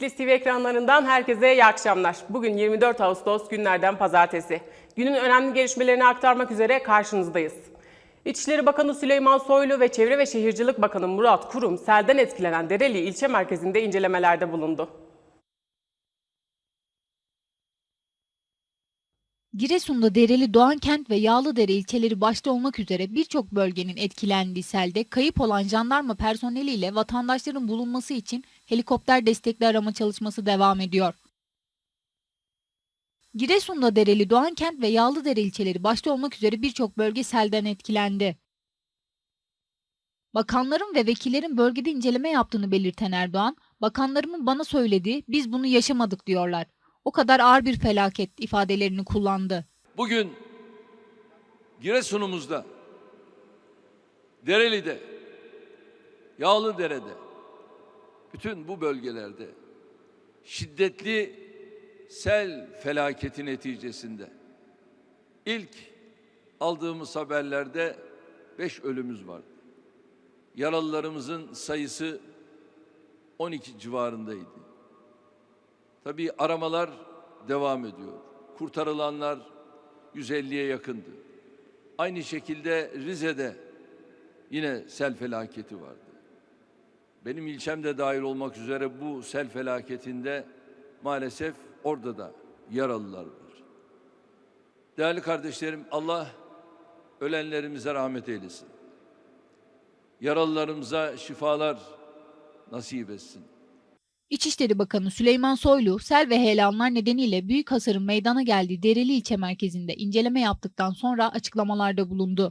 Bitlis TV ekranlarından herkese iyi akşamlar. Bugün 24 Ağustos günlerden pazartesi. Günün önemli gelişmelerini aktarmak üzere karşınızdayız. İçişleri Bakanı Süleyman Soylu ve Çevre ve Şehircilik Bakanı Murat Kurum selden etkilenen Dereli ilçe merkezinde incelemelerde bulundu. Giresun'da Dereli, Doğankent ve Yağlıdere ilçeleri başta olmak üzere birçok bölgenin etkilendiği selde kayıp olan jandarma personeliyle vatandaşların bulunması için helikopter destekli arama çalışması devam ediyor. Giresun'da Dereli, Doğankent ve Yağlıdere ilçeleri başta olmak üzere birçok bölge selden etkilendi. Bakanların ve vekillerin bölgede inceleme yaptığını belirten Erdoğan, bakanlarımın bana söylediği biz bunu yaşamadık diyorlar. O kadar ağır bir felaket ifadelerini kullandı. Bugün Giresun'umuzda, Dereli'de, Yağlıdere'de, bütün bu bölgelerde şiddetli sel felaketi neticesinde ilk aldığımız haberlerde beş ölümümüz vardı. Yaralılarımızın sayısı 12 civarındaydı. Tabii aramalar devam ediyor. Kurtarılanlar 150'ye yakındı. Aynı şekilde Rize'de yine sel felaketi vardı. Benim ilçem de dahil olmak üzere bu sel felaketinde maalesef orada da yaralılar var. Değerli kardeşlerim Allah ölenlerimize rahmet eylesin. Yaralılarımıza şifalar nasip etsin. İçişleri Bakanı Süleyman Soylu, sel ve heyelanlar nedeniyle büyük hasarın meydana geldiği Dereli ilçe merkezinde inceleme yaptıktan sonra açıklamalarda bulundu.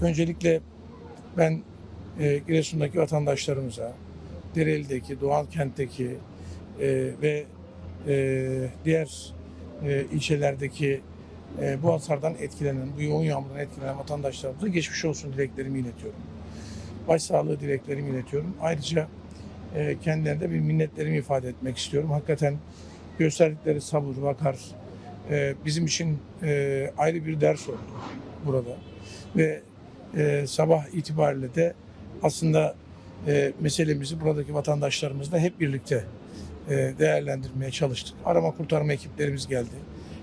Öncelikle ben e, Giresun'daki vatandaşlarımıza, Dereli'deki, Doğan kentteki e, ve e, diğer e, ilçelerdeki e, bu hasardan etkilenen, bu yoğun yağmurdan etkilenen vatandaşlarımıza geçmiş olsun dileklerimi iletiyorum. Başsağlığı dileklerimi iletiyorum. Ayrıca e, kendilerine bir minnetlerimi ifade etmek istiyorum. Hakikaten gösterdikleri sabır, vakar e, bizim için e, ayrı bir ders oldu burada. Ve e, sabah itibariyle de aslında e, meselemizi buradaki vatandaşlarımızla hep birlikte e, değerlendirmeye çalıştık. Arama kurtarma ekiplerimiz geldi.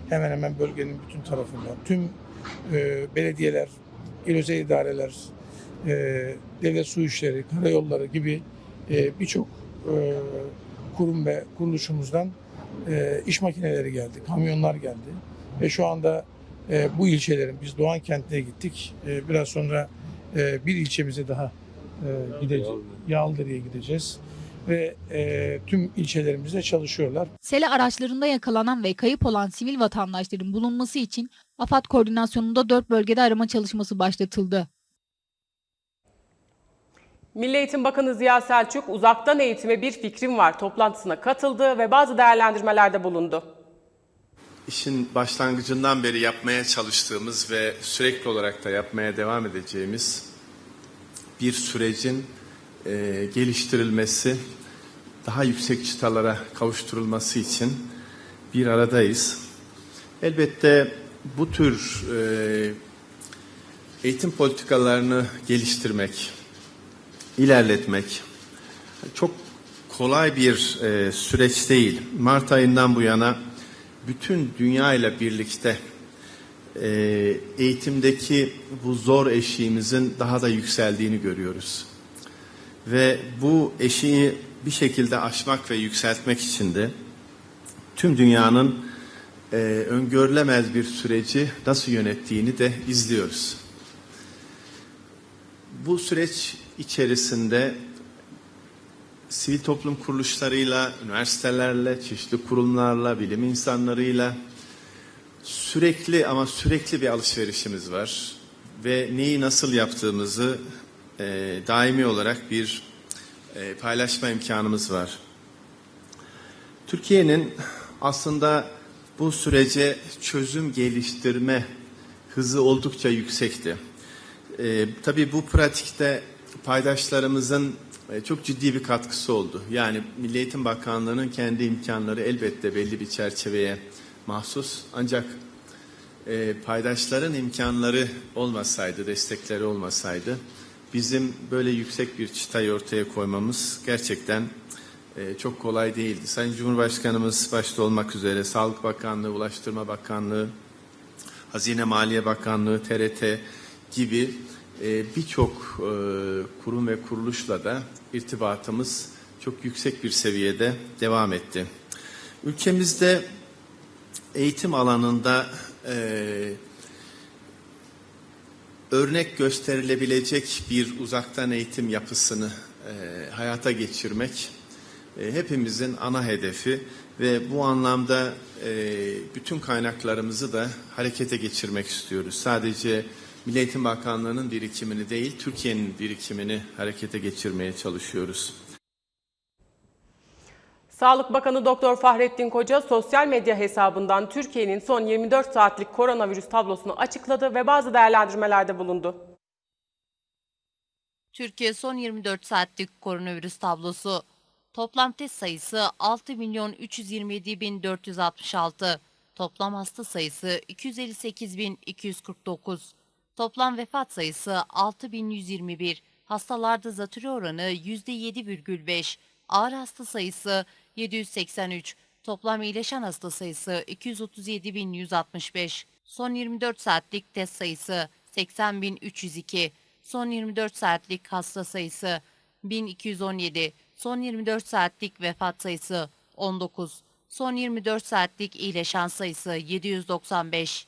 Hemen hemen bölgenin bütün tarafından. Tüm e, belediyeler, il özel idareler, e, devlet su işleri, karayolları gibi e, birçok e, kurum ve kuruluşumuzdan e, iş makineleri geldi, kamyonlar geldi. Ve şu anda e, bu ilçelerin, biz Doğan kentine gittik. E, biraz sonra e, bir ilçemize daha gideceğiz. Yağlıdere'ye gideceğiz. Ve e, tüm ilçelerimizde çalışıyorlar. Sele araçlarında yakalanan ve kayıp olan sivil vatandaşların bulunması için AFAD koordinasyonunda 4 bölgede arama çalışması başlatıldı. Milli Eğitim Bakanı Ziya Selçuk uzaktan eğitime bir fikrim var toplantısına katıldı ve bazı değerlendirmelerde bulundu. İşin başlangıcından beri yapmaya çalıştığımız ve sürekli olarak da yapmaya devam edeceğimiz bir sürecin e, geliştirilmesi, daha yüksek çıtalara kavuşturulması için bir aradayız. Elbette bu tür e, eğitim politikalarını geliştirmek, ilerletmek çok kolay bir e, süreç değil. Mart ayından bu yana bütün dünya ile birlikte e, eğitimdeki bu zor eşiğimizin daha da yükseldiğini görüyoruz. Ve bu eşiği bir şekilde aşmak ve yükseltmek için de tüm dünyanın e, öngörülemez bir süreci nasıl yönettiğini de izliyoruz. Bu süreç içerisinde sivil toplum kuruluşlarıyla, üniversitelerle, çeşitli kurumlarla, bilim insanlarıyla sürekli ama sürekli bir alışverişimiz var. Ve neyi nasıl yaptığımızı e, daimi olarak bir e, paylaşma imkanımız var. Türkiye'nin aslında bu sürece çözüm geliştirme hızı oldukça yüksekti. E, tabii bu pratikte paydaşlarımızın e, çok ciddi bir katkısı oldu. Yani Milli Eğitim Bakanlığı'nın kendi imkanları elbette belli bir çerçeveye mahsus. Ancak e, paydaşların imkanları olmasaydı, destekleri olmasaydı bizim böyle yüksek bir çıtayı ortaya koymamız gerçekten e, çok kolay değildi. Sayın Cumhurbaşkanımız başta olmak üzere Sağlık Bakanlığı, Ulaştırma Bakanlığı, Hazine Maliye Bakanlığı, TRT gibi e, birçok e, kurum ve kuruluşla da irtibatımız çok yüksek bir seviyede devam etti. Ülkemizde eğitim alanında e, örnek gösterilebilecek bir uzaktan eğitim yapısını e, hayata geçirmek e, hepimizin ana hedefi ve bu anlamda e, bütün kaynaklarımızı da harekete geçirmek istiyoruz. Sadece Milli Eğitim Bakanlığı'nın birikimini değil, Türkiye'nin birikimini harekete geçirmeye çalışıyoruz. Sağlık Bakanı Doktor Fahrettin Koca sosyal medya hesabından Türkiye'nin son 24 saatlik koronavirüs tablosunu açıkladı ve bazı değerlendirmelerde bulundu. Türkiye son 24 saatlik koronavirüs tablosu. Toplam test sayısı 6 milyon 327 bin 466. Toplam hasta sayısı 258 bin 249. Toplam vefat sayısı 6 bin 121. Hastalarda zatürre oranı %7,5. Ağır hasta sayısı 783. Toplam iyileşen hasta sayısı 237 bin 165. Son 24 saatlik test sayısı 80 bin 302. Son 24 saatlik hasta sayısı 1217. Son 24 saatlik vefat sayısı 19. Son 24 saatlik iyileşen sayısı 795.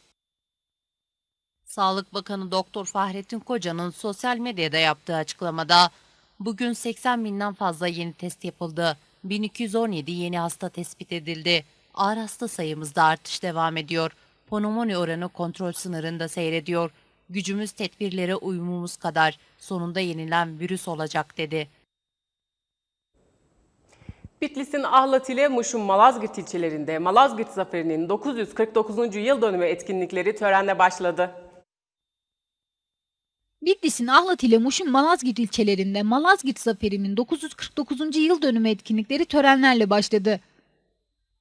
Sağlık Bakanı Doktor Fahrettin Koca'nın sosyal medyada yaptığı açıklamada bugün 80 binden fazla yeni test yapıldı. 1217 yeni hasta tespit edildi. Ağır hasta sayımızda artış devam ediyor. Pnömoni oranı kontrol sınırında seyrediyor. Gücümüz tedbirlere uyumumuz kadar sonunda yenilen virüs olacak dedi. Bitlis'in Ahlat ile Muş'un Malazgirt ilçelerinde Malazgirt Zaferi'nin 949. yıl dönümü etkinlikleri törenle başladı. Bitlis'in Ahlat ile Muş'un Malazgirt ilçelerinde Malazgirt Zaferi'nin 949. yıl dönümü etkinlikleri törenlerle başladı.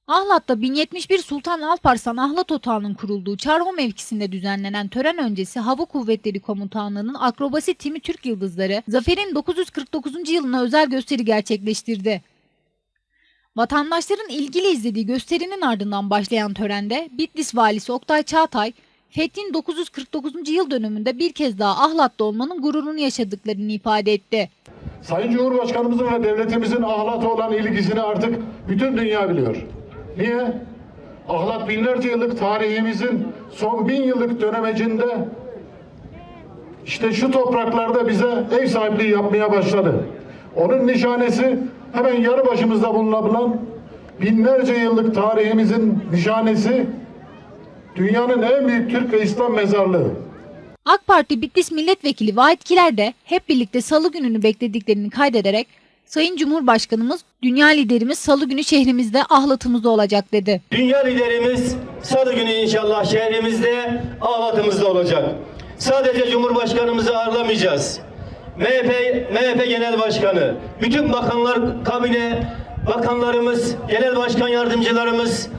Ahlat'ta 1071 Sultan Alparslan Ahlat Otağı'nın kurulduğu Çarho mevkisinde düzenlenen tören öncesi Hava Kuvvetleri Komutanlığı'nın akrobasi timi Türk Yıldızları Zafer'in 949. yılına özel gösteri gerçekleştirdi. Vatandaşların ilgili izlediği gösterinin ardından başlayan törende Bitlis Valisi Oktay Çağatay, Fethin 949. yıl dönümünde bir kez daha Ahlat'ta olmanın gururunu yaşadıklarını ifade etti. Sayın Cumhurbaşkanımızın ve devletimizin ahlat'a olan ilgisini artık bütün dünya biliyor. Niye? Ahlat binlerce yıllık tarihimizin son bin yıllık dönemecinde işte şu topraklarda bize ev sahipliği yapmaya başladı. Onun nişanesi hemen yanı başımızda bulunabilen binlerce yıllık tarihimizin nişanesi dünyanın en büyük Türk ve İslam mezarlığı. AK Parti Bitlis Milletvekili Vahit Kiler de hep birlikte salı gününü beklediklerini kaydederek Sayın Cumhurbaşkanımız, dünya liderimiz salı günü şehrimizde ahlatımızda olacak dedi. Dünya liderimiz salı günü inşallah şehrimizde, Ağlat'ımızda olacak. Sadece Cumhurbaşkanımızı ağırlamayacağız. MHP, MHP Genel Başkanı, bütün bakanlar kabine, bakanlarımız, genel başkan yardımcılarımız,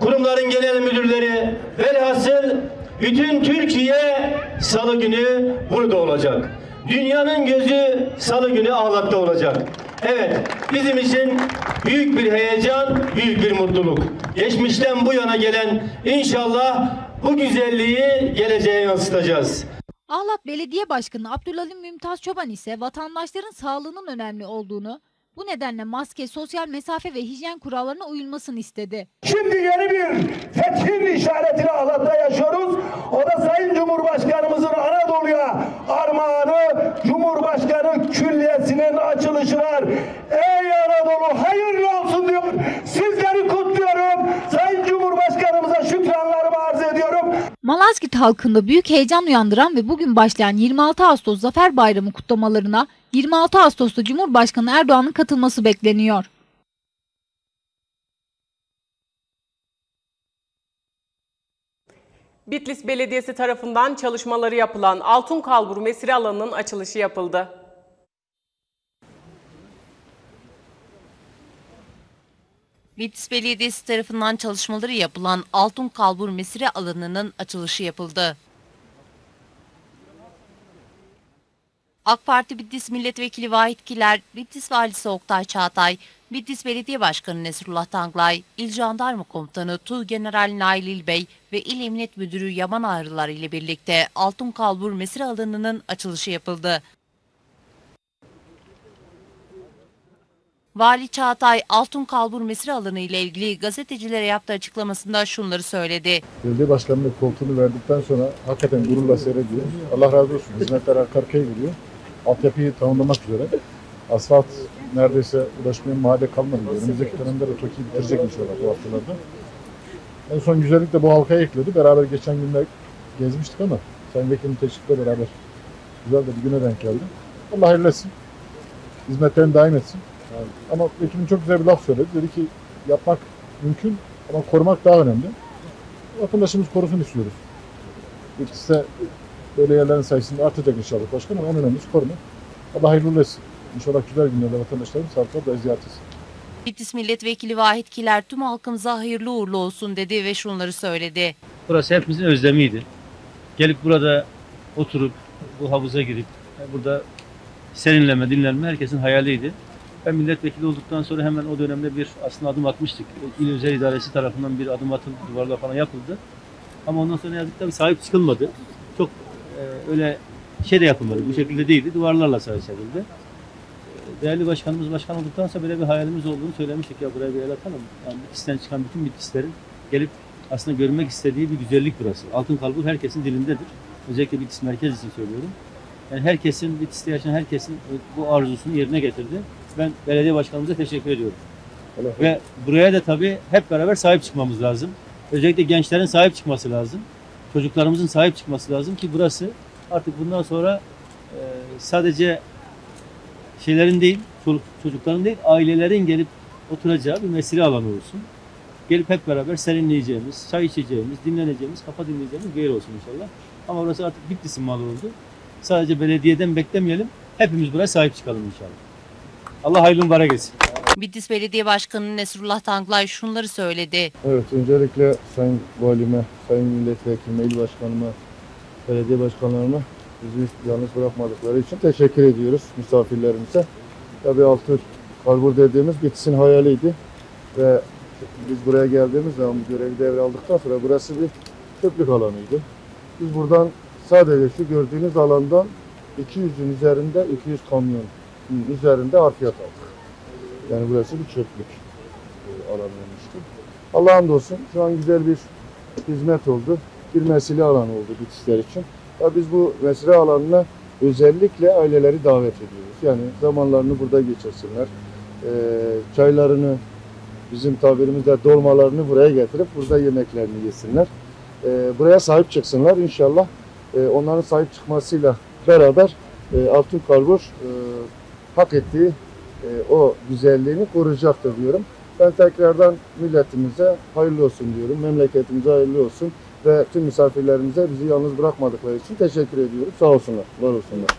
kurumların genel müdürleri, velhasıl bütün Türkiye salı günü burada olacak. Dünyanın gözü salı günü Ağlat'ta olacak. Evet, bizim için büyük bir heyecan, büyük bir mutluluk. Geçmişten bu yana gelen inşallah bu güzelliği geleceğe yansıtacağız. Ahlat Belediye Başkanı Abdülalim Mümtaz Çoban ise vatandaşların sağlığının önemli olduğunu, bu nedenle maske, sosyal mesafe ve hijyen kurallarına uyulmasını istedi. Şimdi yeni bir fethin işaretini Ahlat'ta yaşıyoruz. O da Sayın Cumhurbaşkanımızın Anadolu'ya armağanı Cumhurbaşkanı Külliyesi'nin açılışı var. Ey Anadolu hayırlı olsun diyor. Sizleri kutluyorum. Sayın Cumhurbaşkanımıza şükranlarımı arz ediyorum. Malazgirt halkında büyük heyecan uyandıran ve bugün başlayan 26 Ağustos Zafer Bayramı kutlamalarına 26 Ağustos'ta Cumhurbaşkanı Erdoğan'ın katılması bekleniyor. Bitlis Belediyesi tarafından çalışmaları yapılan Altun Kalbur Mesire Alanı'nın açılışı yapıldı. Bitlis Belediyesi tarafından çalışmaları yapılan Altun Kalbur Mesire alanının açılışı yapıldı. AK Parti Bitlis Milletvekili Vahit Kiler, Bitlis Valisi Oktay Çağatay, Bitlis Belediye Başkanı Nesrullah Tanglay, İl Jandarma Komutanı Tuğgeneral Nail İlbey ve İl Emniyet Müdürü Yaman Ağrılar ile birlikte Altın Kalbur Mesire alanının açılışı yapıldı. Vali Çağatay Altın Kalbur Mesire alanı ile ilgili gazetecilere yaptığı açıklamasında şunları söyledi. Belediye başkanlığı koltuğunu verdikten sonra hakikaten gururla seyrediyoruz. Allah razı olsun. Hizmetler arka arkaya geliyor. Altyapıyı tamamlamak üzere. Asfalt neredeyse ulaşmayan mahalle kalmadı. Önümüzdeki dönemde de TOKİ'yi bitirecek inşallah bu haftalarda. En son güzellik de bu halkaya ekledi. Beraber geçen günler gezmiştik ama Sayın Vekilim teşvikle beraber güzel de bir güne denk geldi. Allah hayırlı etsin. Hizmetlerini daim etsin. Yani, ama vekilim çok güzel bir laf söyledi. Dedi ki yapmak mümkün ama korumak daha önemli vatandaşımız korusun istiyoruz. Bitlis'te böyle yerlerin sayısını artacak inşallah başkanım. En önemlisi korumak. Allah hayırlı uğurlu etsin. İnşallah güzel günlerde vatandaşlarımız sağlıkla da ziyaret etsin. Bitlis Milletvekili Vahit Kiler tüm halkımıza hayırlı uğurlu olsun dedi ve şunları söyledi. Burası hepimizin özlemiydi. Gelip burada oturup bu havuza girip burada serinleme, dinlenme herkesin hayaliydi. Ben milletvekili olduktan sonra hemen o dönemde bir aslında adım atmıştık. İl Özel İdaresi tarafından bir adım atıldı, duvarlar falan yapıldı. Ama ondan sonra ne yazık ki tabii sahip çıkılmadı. Çok e, öyle şey de yapılmadı. Bu şekilde değildi. Duvarlarla sahip çıkıldı. E, Değerli başkanımız başkan olduktan sonra böyle bir hayalimiz olduğunu söylemiştik. Ya buraya bir el atalım. Yani Bitlis'ten çıkan bütün Bitlislerin gelip aslında görmek istediği bir güzellik burası. Altın kalbur herkesin dilindedir. Özellikle Bitlis merkez için söylüyorum. Yani herkesin, Bitlis'te yaşayan herkesin bu arzusunu yerine getirdi. Ben belediye başkanımıza teşekkür ediyorum. Ve buraya da tabii hep beraber sahip çıkmamız lazım. Özellikle gençlerin sahip çıkması lazım. Çocuklarımızın sahip çıkması lazım ki burası artık bundan sonra e, sadece şeylerin değil, çoluk, çocukların değil, ailelerin gelip oturacağı bir mesire alanı olsun. Gelip hep beraber serinleyeceğimiz, çay içeceğimiz, dinleneceğimiz, kafa dinleyeceğimiz bir yer olsun inşallah. Ama burası artık Bitlis'in malı oldu. Sadece belediyeden beklemeyelim. Hepimiz buraya sahip çıkalım inşallah. Allah hayırlı mübarek etsin. Bitlis Belediye Başkanı Nesrullah Tanglay şunları söyledi. Evet, öncelikle Sayın Valime, Sayın Milletvekilime, il başkanıma, belediye başkanlarıma bizi yalnız bırakmadıkları için teşekkür ediyoruz misafirlerimize. Tabii Altın Kalbur dediğimiz Bitlis'in hayaliydi ve biz buraya geldiğimiz zaman bu görevi devraldıktan sonra burası bir çöplük alanıydı. Biz buradan sadece şu gördüğünüz alandan 200'ün üzerinde 200 kamyon üzerinde harfiyat aldık. Yani burası bir çöplük e, alanı olmuştu. Allah'a hamdolsun şu an güzel bir hizmet oldu. Bir mesire alanı oldu Bitlisler için. Ya biz bu mesire alanına özellikle aileleri davet ediyoruz. Yani zamanlarını burada geçirsinler. Ee, çaylarını, bizim tabirimizde dolmalarını buraya getirip burada yemeklerini yesinler. Ee, buraya sahip çıksınlar inşallah. Ee, onların sahip çıkmasıyla beraber e, Altın Kalbur e, hak ettiği e, o güzelliğini koruyacaktır diyorum. Ben tekrardan milletimize hayırlı olsun diyorum. Memleketimize hayırlı olsun. Ve tüm misafirlerimize bizi yalnız bırakmadıkları için teşekkür ediyorum. Sağ olsunlar, var olsunlar.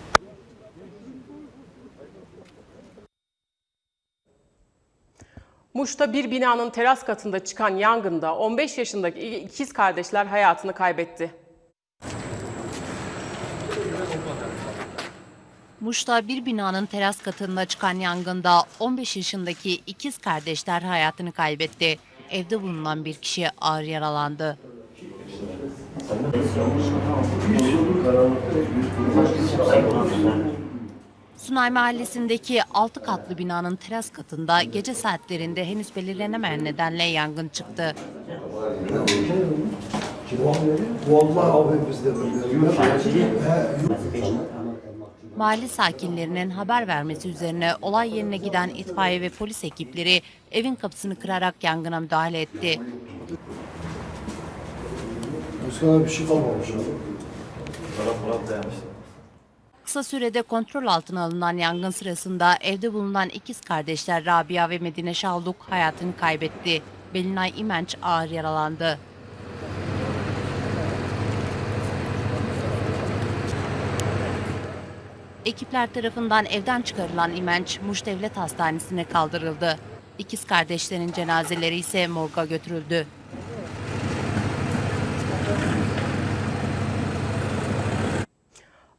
Muş'ta bir binanın teras katında çıkan yangında 15 yaşındaki ikiz kardeşler hayatını kaybetti. Muş'ta bir binanın teras katında çıkan yangında 15 yaşındaki ikiz kardeşler hayatını kaybetti. Evde bulunan bir kişi ağır yaralandı. Sunay Mahallesi'ndeki 6 katlı binanın teras katında gece saatlerinde henüz belirlenemeyen nedenle yangın çıktı. Mahalle sakinlerinin haber vermesi üzerine olay yerine giden itfaiye ve polis ekipleri evin kapısını kırarak yangına müdahale etti. Kısa sürede kontrol altına alınan yangın sırasında evde bulunan ikiz kardeşler Rabia ve Medine Şavluk hayatını kaybetti. Belinay İmenç ağır yaralandı. Ekipler tarafından evden çıkarılan İmenç, Muş Devlet Hastanesi'ne kaldırıldı. İkiz kardeşlerin cenazeleri ise morga götürüldü.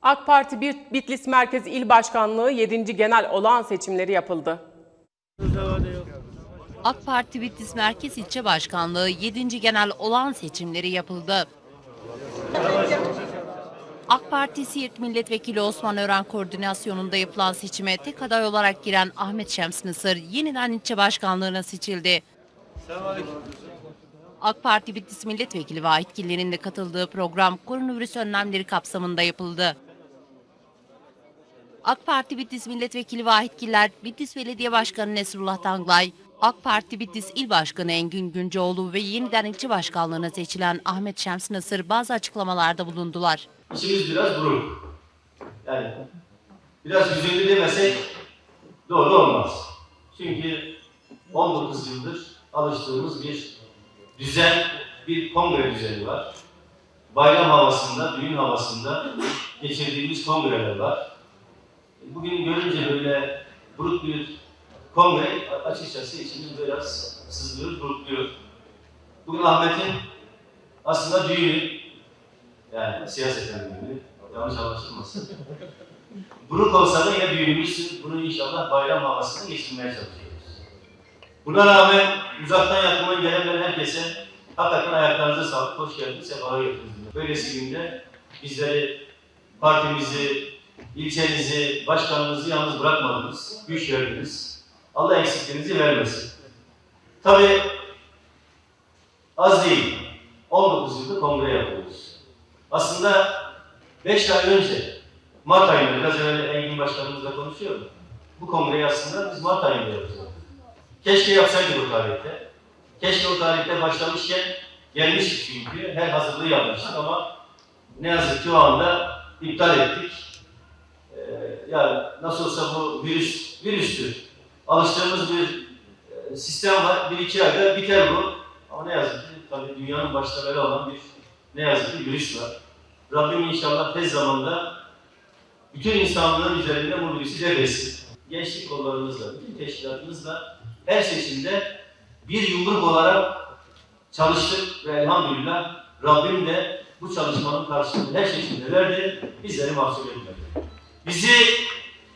AK Parti Bitlis Merkez İl Başkanlığı 7. Genel Olağan Seçimleri yapıldı. AK Parti Bitlis Merkez İlçe Başkanlığı 7. Genel Olağan Seçimleri yapıldı. AK Parti Siirt Milletvekili Osman Ören koordinasyonunda yapılan seçime tek aday olarak giren Ahmet Şems Nısır yeniden ilçe başkanlığına seçildi. AK Parti Bitlis Milletvekili Vahit Giller'in de katıldığı program koronavirüs önlemleri kapsamında yapıldı. AK Parti Bitlis Milletvekili Vahit Giller, Bitlis Belediye Başkanı Nesrullah Danglay, AK Parti Bitlis İl Başkanı Engin Günceoğlu ve yeniden ilçe başkanlığına seçilen Ahmet Şems Nasır bazı açıklamalarda bulundular. İşimiz biraz buruk. Yani biraz hüzünlü demesek doğru olmaz. Çünkü 19 yıldır alıştığımız bir düzen, bir kongre düzeni var. Bayram havasında, düğün havasında geçirdiğimiz kongreler var. Bugün görünce böyle buruk bir kongre açıkçası içimiz biraz sızlıyor, burukluyor. Bugün Ahmet'in aslında düğünü, yani siyaseten düğünü, yanlış anlaşılmasın. Buruk olsa da yine düğünümüz, bunu inşallah bayram havasında geçirmeye çalışıyoruz. Buna rağmen uzaktan yakından gelen herkese hakikaten ayaklarınıza sağlık, hoş geldiniz, sefalar getirdiniz. Böylesi günde bizleri, partimizi, ilçenizi, başkanınızı yalnız bırakmadınız, güç verdiniz. Allah eksikliğinizi vermesin. Tabii az değil, 19 yılda kongre yapıyoruz. Aslında 5 ay önce, Mart ayında, biraz evvel Engin Başkanımızla konuşuyorduk. Bu kongreyi aslında biz Mart ayında yapacaktık. Keşke yapsaydık o tarihte. Keşke o tarihte başlamışken gelmiştik çünkü. Her hazırlığı yapmıştık ama ne yazık ki o anda iptal ettik. Ee, ya nasıl olsa bu virüs, virüstür. Alıştığımız bir e, sistem var. Bir iki ayda biter bu. Ama ne yazık ki tabii dünyanın başta böyle olan bir ne yazık ki virüs var. Rabbim inşallah tez zamanda bütün insanlığın üzerinde bu virüsü def etsin. Gençlik kollarımızla, bütün teşkilatımızla her seçimde bir yumruk olarak çalıştık ve elhamdülillah Rabbim de bu çalışmanın karşılığını her seçimde verdi, bizleri mahcup etmedi. Bizi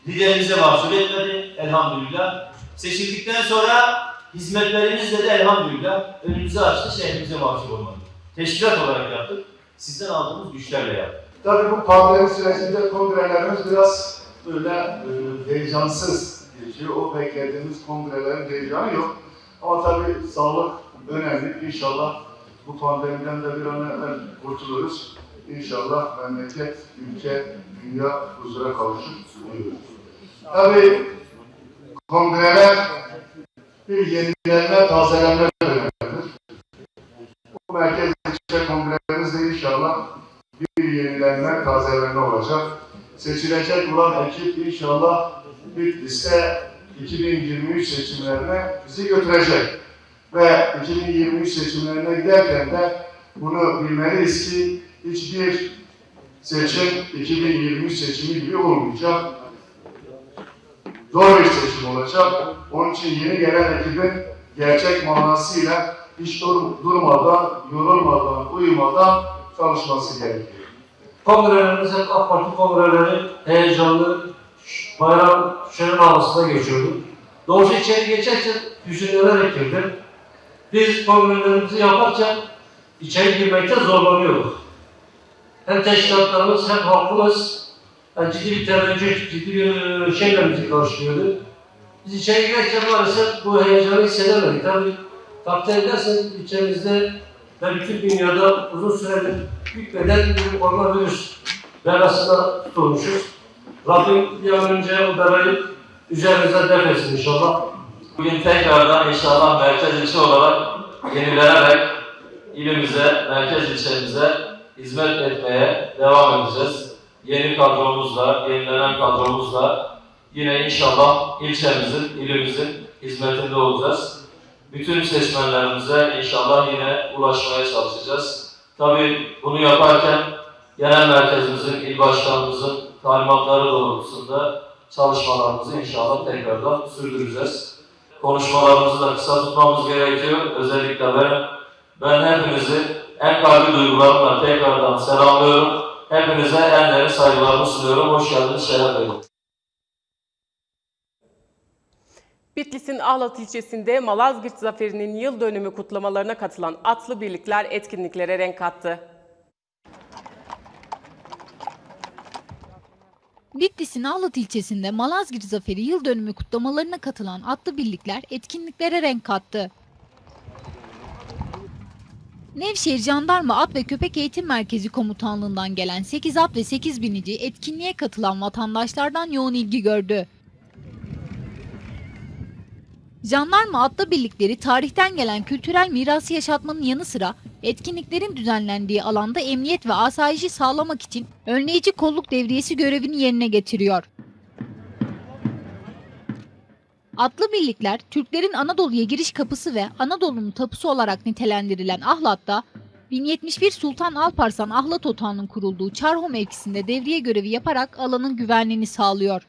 liderimize mahcup etmedi elhamdülillah. Seçildikten sonra hizmetlerimizle de elhamdülillah önümüzü açtı, şehrimize mahcup olmadı. Teşkilat olarak yaptık, sizden aldığımız güçlerle yaptık. Tabii bu pandemi sürecinde kongrelerimiz biraz böyle e, heyecansız geçiyor. O beklediğimiz kongrelerin heyecanı yok. Ama tabii sağlık önemli. İnşallah bu pandemiden de bir an evvel kurtuluruz. İnşallah memleket, ülke, dünya huzura kavuşur diyoruz. Tabii kongreler bir yenilenme, tazelenme dönemidir. Bu merkez ilçe kongremiz de inşallah bir yenilenme, tazelenme olacak. Seçilecek olan ekip inşallah Bitlis'te 2023 seçimlerine bizi götürecek. Ve 2023 seçimlerine giderken de bunu bilmeliyiz ki hiçbir seçim 2023 seçimi gibi olmayacak. Zor bir seçim olacak. Onun için yeni gelen ekibin gerçek manasıyla hiç dur- durmadan, yorulmadan, uyumadan çalışması gerekiyor. Kongrelerimiz hep AK Parti kongreleri heyecanlı, bayram şölen havasında geçiyorduk. Doğrusu içeri geçerken hüzünlenerek girdim. Biz kongrelerimizi yaparken içeri girmekte zorlanıyorduk. Hem teşkilatlarımız hem halkımız yani ciddi bir teveccüh, ciddi bir e, şeyle bizi karşılıyordu. Biz içeri girerken maalesef bu heyecanı hissedemedik. Tabii takdir edersen içerimizde ve bütün dünyada uzun süredir hükmeden bir koronavirüs belasına tutulmuşuz. Rabbim bir an önce o belayı üzerimize def etsin inşallah. Bugün tekrardan inşallah merkez ilçe olarak yenilenerek ilimize, merkez ilçemize hizmet etmeye devam edeceğiz. Yeni kadromuzla, yenilenen kadromuzla yine inşallah ilçemizin, ilimizin hizmetinde olacağız. Bütün seçmenlerimize inşallah yine ulaşmaya çalışacağız. Tabii bunu yaparken genel merkezimizin, il başkanımızın talimatları doğrultusunda çalışmalarımızı inşallah tekrardan sürdüreceğiz. Konuşmalarımızı da kısa tutmamız gerekiyor. Özellikle ben, ben hepinizi en kalbi duygularımla tekrardan selamlıyorum. Hepinize en derin saygılarımı sunuyorum. Hoş geldiniz, şeref verdiniz. Bitlis'in Ahlat ilçesinde Malazgirt Zaferi'nin yıl dönümü kutlamalarına katılan atlı birlikler etkinliklere renk kattı. Bitlis'in Ağlat ilçesinde Malazgirt Zaferi yıl dönümü kutlamalarına katılan atlı birlikler etkinliklere renk kattı. Nevşehir Jandarma At ve Köpek Eğitim Merkezi Komutanlığı'ndan gelen 8 at ve 8 binici etkinliğe katılan vatandaşlardan yoğun ilgi gördü. Jandarma atlı birlikleri tarihten gelen kültürel mirası yaşatmanın yanı sıra etkinliklerin düzenlendiği alanda emniyet ve asayişi sağlamak için önleyici kolluk devriyesi görevini yerine getiriyor. Atlı birlikler Türklerin Anadolu'ya giriş kapısı ve Anadolu'nun tapusu olarak nitelendirilen Ahlat'ta 1071 Sultan Alparslan Ahlat Otağı'nın kurulduğu Çarho mevkisinde devriye görevi yaparak alanın güvenliğini sağlıyor.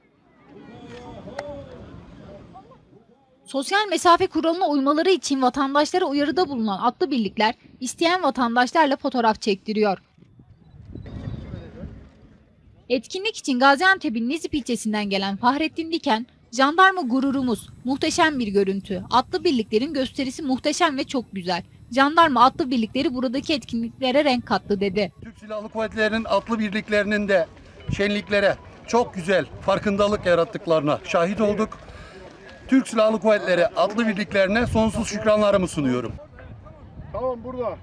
Sosyal mesafe kuralına uymaları için vatandaşlara uyarıda bulunan atlı birlikler isteyen vatandaşlarla fotoğraf çektiriyor. Etkinlik için Gaziantep'in Nizip ilçesinden gelen Fahrettin Diken, jandarma gururumuz, muhteşem bir görüntü. Atlı birliklerin gösterisi muhteşem ve çok güzel. Jandarma atlı birlikleri buradaki etkinliklere renk kattı dedi. Türk Silahlı Kuvvetleri'nin atlı birliklerinin de şenliklere çok güzel farkındalık yarattıklarına şahit olduk. Türk Silahlı Kuvvetleri atlı birliklerine sonsuz şükranlarımı sunuyorum. Tamam burada.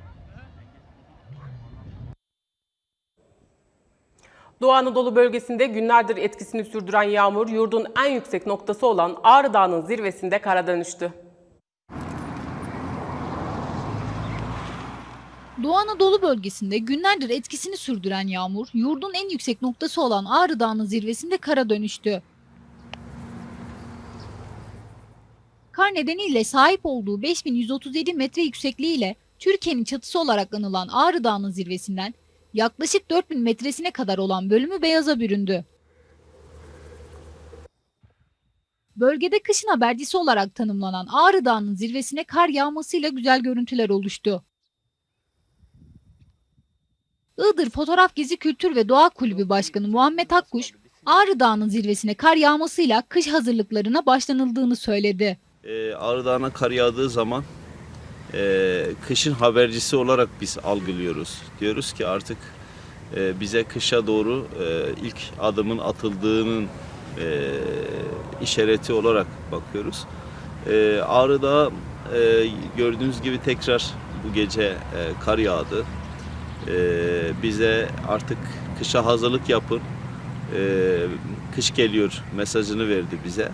Doğu Anadolu bölgesinde günlerdir etkisini sürdüren yağmur yurdun en yüksek noktası olan Ağrı Dağı'nın zirvesinde kara dönüştü. Doğu Anadolu bölgesinde günlerdir etkisini sürdüren yağmur, yurdun en yüksek noktası olan Ağrı Dağı'nın zirvesinde kara dönüştü. Kar nedeniyle sahip olduğu 5137 metre yüksekliğiyle Türkiye'nin çatısı olarak anılan Ağrı Dağı'nın zirvesinden yaklaşık 4000 metresine kadar olan bölümü beyaza büründü. Bölgede kışın habercisi olarak tanımlanan Ağrı Dağı'nın zirvesine kar yağmasıyla güzel görüntüler oluştu. Iğdır Fotoğraf Gezi Kültür ve Doğa Kulübü Başkanı Muhammed Akkuş, Ağrı Dağı'nın zirvesine kar yağmasıyla kış hazırlıklarına başlanıldığını söyledi. Ee, Ağrı Dağı'na kar yağdığı zaman e, kışın habercisi olarak biz algılıyoruz. Diyoruz ki artık e, bize kışa doğru e, ilk adımın atıldığının e, işareti olarak bakıyoruz. E, Ağrı Dağı e, gördüğünüz gibi tekrar bu gece e, kar yağdı. E, bize artık kışa hazırlık yapın, e, kış geliyor mesajını verdi bize.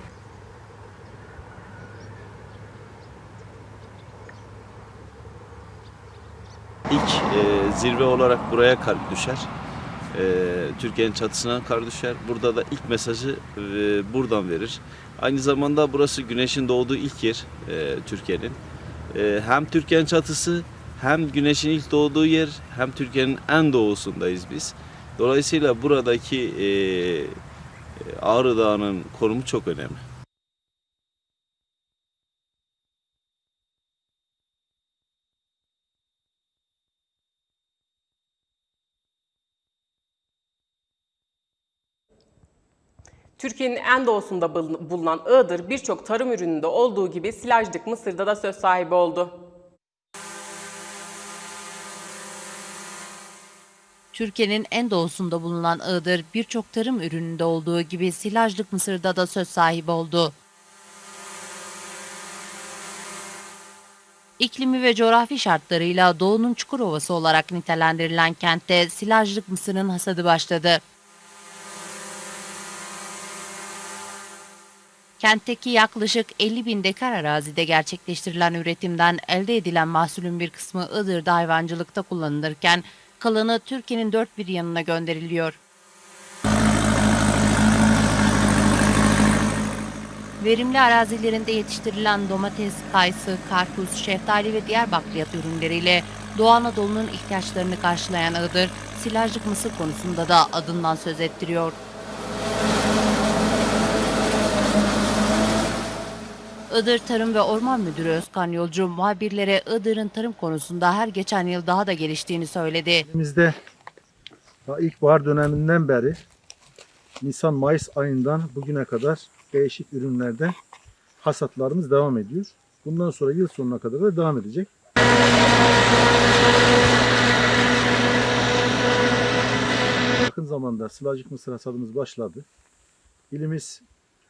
İlk e, zirve olarak buraya kar düşer. E, Türkiye'nin çatısına kar düşer. Burada da ilk mesajı e, buradan verir. Aynı zamanda burası güneşin doğduğu ilk yer e, Türkiye'nin. E, hem Türkiye'nin çatısı hem güneşin ilk doğduğu yer hem Türkiye'nin en doğusundayız biz. Dolayısıyla buradaki e, Ağrı Dağı'nın konumu çok önemli. Türkiye'nin en doğusunda bul- bulunan Iğdır birçok tarım ürününde olduğu gibi silajlık Mısır'da da söz sahibi oldu. Türkiye'nin en doğusunda bulunan Iğdır birçok tarım ürününde olduğu gibi silajlık Mısır'da da söz sahibi oldu. İklimi ve coğrafi şartlarıyla doğunun Çukurovası olarak nitelendirilen kentte silajlık mısırın hasadı başladı. Kentteki yaklaşık 50 bin dekar arazide gerçekleştirilen üretimden elde edilen mahsulün bir kısmı Iğdır'da hayvancılıkta kullanılırken kalanı Türkiye'nin dört bir yanına gönderiliyor. Verimli arazilerinde yetiştirilen domates, kayısı, karpuz, şeftali ve diğer bakliyat ürünleriyle Doğu Anadolu'nun ihtiyaçlarını karşılayan Iğdır, silajlık mısır konusunda da adından söz ettiriyor. Iğdır Tarım ve Orman Müdürü Özkan Yolcu muhabirlere Iğdır'ın tarım konusunda her geçen yıl daha da geliştiğini söyledi. Daha ilkbahar döneminden beri Nisan-Mayıs ayından bugüne kadar değişik ürünlerden hasatlarımız devam ediyor. Bundan sonra yıl sonuna kadar da devam edecek. Yakın zamanda Sılacık mısır hasadımız başladı. İlimiz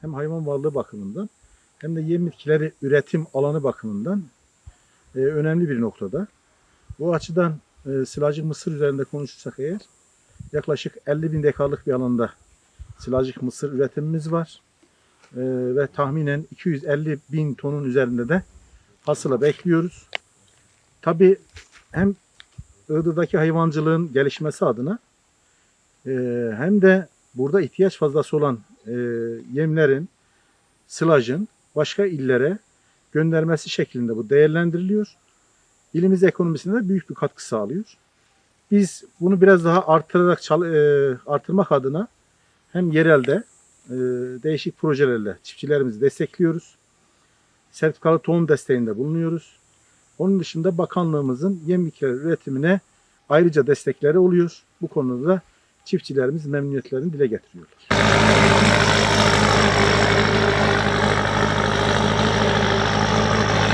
hem hayvan varlığı bakımından hem de yem bitkileri üretim alanı bakımından e, önemli bir noktada. Bu açıdan e, silajlık mısır üzerinde konuşursak eğer yaklaşık 50 bin dekarlık bir alanda silajlık mısır üretimimiz var. E, ve tahminen 250 bin tonun üzerinde de hasıla bekliyoruz. Tabi hem Iğdır'daki hayvancılığın gelişmesi adına e, hem de burada ihtiyaç fazlası olan e, yemlerin, silajın başka illere göndermesi şeklinde bu değerlendiriliyor. İlimiz ekonomisine de büyük bir katkı sağlıyor. Biz bunu biraz daha artırarak e, artırmak adına hem yerelde e, değişik projelerle çiftçilerimizi destekliyoruz. Sertifikalı tohum desteğinde bulunuyoruz. Onun dışında bakanlığımızın yem bitkileri üretimine ayrıca destekleri oluyor. Bu konuda da çiftçilerimiz memnuniyetlerini dile getiriyorlar.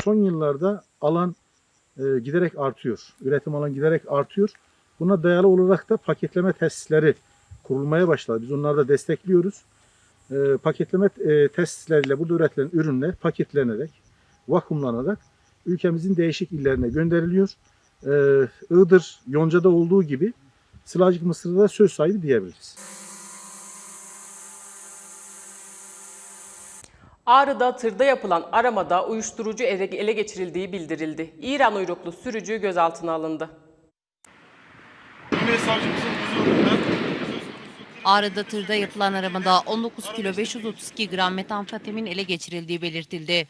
Son yıllarda alan e, giderek artıyor. Üretim alanı giderek artıyor. Buna dayalı olarak da paketleme tesisleri kurulmaya başladı. Biz onları da destekliyoruz. E, paketleme e, tesisleriyle burada üretilen ürünler paketlenerek, vakumlanarak ülkemizin değişik illerine gönderiliyor. E, Iğdır, Yonca'da olduğu gibi Sılacık Mısır'da da söz sahibi diyebiliriz. Ağrı'da tırda yapılan aramada uyuşturucu ele geçirildiği bildirildi. İran uyruklu sürücü gözaltına alındı. Ağrı'da tırda yapılan aramada 19 kilo 532 gram metamfetamin ele geçirildiği belirtildi.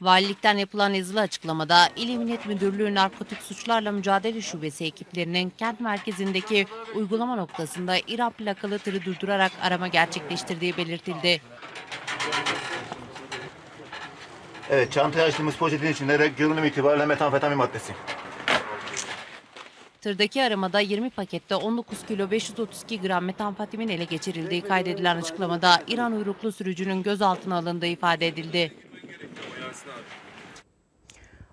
Valilikten yapılan yazılı açıklamada İl Emniyet Müdürlüğü Narkotik Suçlarla Mücadele Şubesi ekiplerinin kent merkezindeki uygulama noktasında İran plakalı tırı durdurarak arama gerçekleştirdiği belirtildi. Evet, çantaya açtığımız poşetin içinde de görünüm itibariyle metamfetamin maddesi. Tırdaki aramada 20 pakette 19 kilo 532 gram metamfetamin ele geçirildiği kaydedilen açıklamada İran uyruklu sürücünün gözaltına alındığı ifade edildi.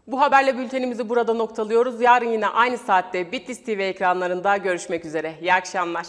Bu haberle bültenimizi burada noktalıyoruz. Yarın yine aynı saatte Bitlis TV ekranlarında görüşmek üzere. İyi akşamlar.